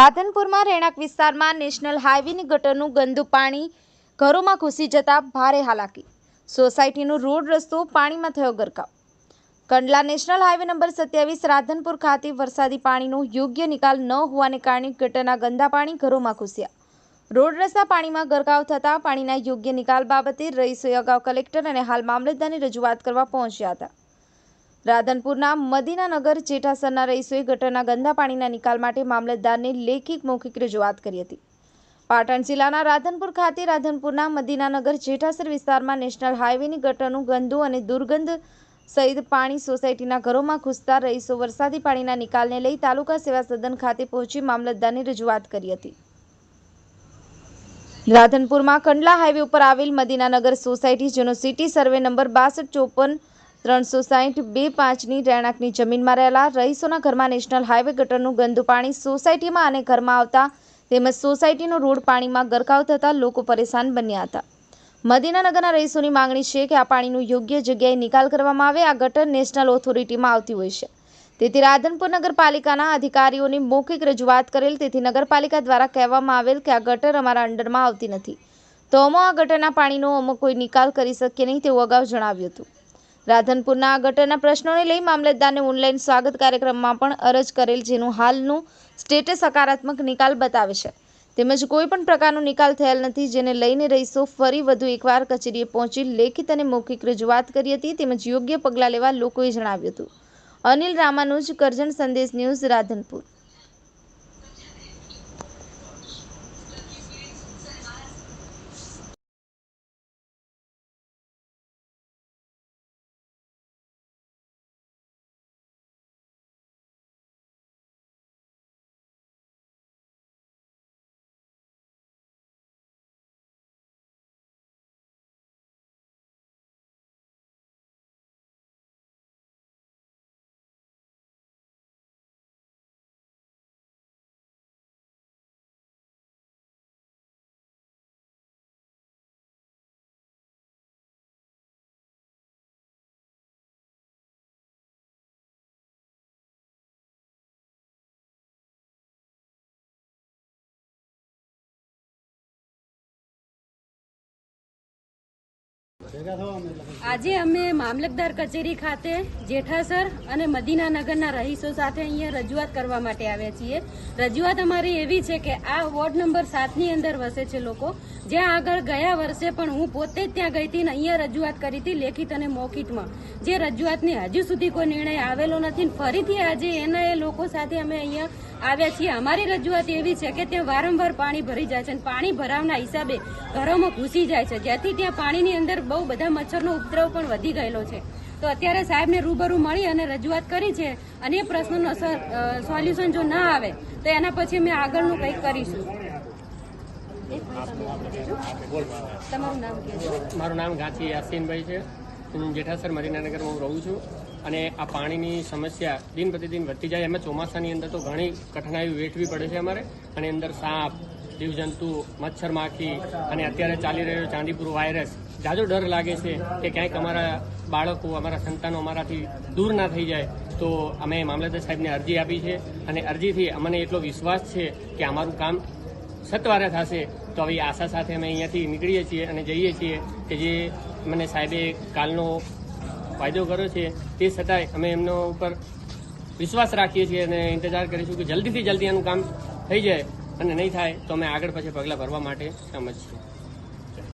રાધનપુરમાં રહેણાંક વિસ્તારમાં નેશનલ હાઈવેની ગટરનું ગંદુ પાણી ઘરોમાં ઘૂસી જતા ભારે હાલાકી. સોસાયટીનો રોડ રસ્તો પાણીમાં થયો ગરકાવ. કંડલા નેશનલ હાઈવે નંબર સત્યાવીસ રાધનપુર ખાતે વરસાદી પાણીનો યોગ્ય નિકાલ ન હોવાને કારણે ગટરના ગંદા પાણી ઘરોમાં ઘૂસ્યા. રોડ રસ્તા પાણીમાં ગરકાવ થતાં પાણીના યોગ્ય નિકાલ બાબતે રહીશોએ અગાઉ કલેક્ટર અને હાલ મામલતદારની રજૂઆત કરવા પહોંચ્યા હતા. રાધનપુરના મદીનાનગર જેઠાસરના રહીશોએ ગટરના ગંદા પાણીના નિકાલ માટે મામલતદારને લેખિત મૌખિક રજૂઆત કરી હતી. પાટણ જિલ્લાના રાધનપુર ખાતે રાધનપુરના મદીનાનગર જેઠાસર વિસ્તારમાં નેશનલ હાઈવેની ગટરનું ગંદુ અને દુર્ગંધ સહિત પાણી સોસાયટીના ઘરોમાં ઘૂસતા રહીશો વરસાદી પાણીના નિકાલને લઈ તાલુકા સેવા સદન ખાતે પહોંચી મામલતદારની રજૂઆત કરી હતી. રાધનપુરમાં કંડલા હાઈવે ઉપર આવેલ મદીનાનગર સોસાયટી, જેનો સિટી સર્વે નંબર બાસઠ ચોપન ત્રણસો સાહીઠ બે પાંચની રહેણાંકની જમીનમાં રહેલા રહીશોના ઘરમાં નેશનલ હાઈવે ગટરનું ગંદુ પાણી સોસાયટીમાં અને ઘરમાં આવતા તેમજ સોસાયટીનો રોડ પાણીમાં ગરકાવ થતાં લોકો પરેશાન બન્યા હતા. મદીનાનગરના રહીશોની માંગણી છે કે આ પાણીનું યોગ્ય જગ્યાએ નિકાલ કરવામાં આવે. આ ગટર નેશનલ ઓથોરિટીમાં આવતી હોય છે. તેથી રાધનપુર નગરપાલિકાના અધિકારીઓની મૌખિક રજૂઆત કરેલ તેથી નગરપાલિકા દ્વારા કહેવામાં આવેલ કે આ ગટર અમારા અંડરમાં આવતી નથી. તો અમો આ ગટરના પાણીનો અમો કોઈ નિકાલ કરી શકીએ નહીં તેવું અગાઉ જણાવ્યું હતું. રાધનપુરના આ ગટરના પ્રશ્નોને લઈ મામલતદારને ઓનલાઈન સ્વાગત કાર્યક્રમમાં પણ અરજ કરેલ જેનું હાલનું સ્ટેટસ સકારાત્મક નિકાલ બતાવે છે. તેમજ કોઈ પણ પ્રકારનો નિકાલ થયેલ નથી, જેને લઈને રહીશો ફરી વધુ એકવાર કચેરીએ પહોંચી લેખિત અને મૌખિક રજૂઆત કરી હતી તેમજ યોગ્ય પગલાં લેવા લોકોએ જણાવ્યું હતું. અનિલ રામાનુજ, કરજણ સંદેશ ન્યૂઝ, રાધનપુર. આજે અમે મામલતદાર કચેરી ખાતે જેઠાસર અને મદીનાનગરના રહીશો સાથે અહીંયા રજૂઆત કરવા માટે આવ્યા છીએ. રજૂઆત અમારી એવી છે કે આ વોર્ડ નંબર સાતની અંદર વસે છે લોકો. જ્યાં આગળ ગયા વર્ષે પણ હું પોતે જ ત્યાં ગઈ હતી ને અહીંયા રજૂઆત કરી હતી લેખિત અને મૌખિતમાં જે રજૂઆતની હજુ સુધી કોઈ નિર્ણય આવેલો નથી ફરીથી આજે એના એ લોકો સાથે અમે અહીંયા આવ્યા છીએ અમારી રજૂઆત એવી છે કે ત્યાં વારંવાર પાણી ભરી જાય છે અને પાણી ભરાવના હિસાબે ઘરોમાં ઘૂસી જાય છે. જેથી ત્યાં પાણીની અંદર બહુ બધા મચ્છરનો ઉપદ્રવ પણ વધી ગયેલો છે. તો અત્યારે સાહેબને રૂબરૂ મળી અને રજૂઆત કરી છે અને એ પ્રશ્નનો સોલ્યુશન જો ના આવે, તો એના પછી અમે આગળનું કંઈક કરીશું. તમારું નામ મારું નામ ગાંધી યાસીનભાઈ છે. હું જેઠાસર મરીનાનગરમાં રહું છું. અને આ પાણીની સમસ્યા દિન પ્રતિદિન વધતી જાય, એમાં ચોમાસાની અંદર તો ઘણી કઠિનાઈઓ વેઠવી પડે છે અમારે. અને અંદર સાપ, જીવજંતુ, મચ્છર માખી અને અત્યારે ચાલી રહ્યો ચાંદીપુર વાયરસ. જાજો ડર લાગે છે કે ક્યાંક અમારા બાળકો, અમારા સંતાનો અમારાથી દૂર ના થઈ જાય, તો અમે મામલતદાર સાહેબને અરજી આપી છે. અને અરજીથી અમને એટલો વિશ્વાસ છે કે અમારું કામ સત્વારે થશે. તો આવી આશા સાથે અમે અહીંયાથી નીકળીએ છીએ અને જઈએ છીએ કે જે મને સાહેબે કાલનો વાયદો કર્યો છે તે છતાંય અમે એમનો ઉપર વિશ્વાસ રાખીએ છીએ અને ઇંતજાર કરીશું કે જલ્દીથી જલ્દી એનું કામ થઈ જાય અને નહીં થાય તો અમે આગળ પછી પગલાં ભરવા માટે સમજ છીએ.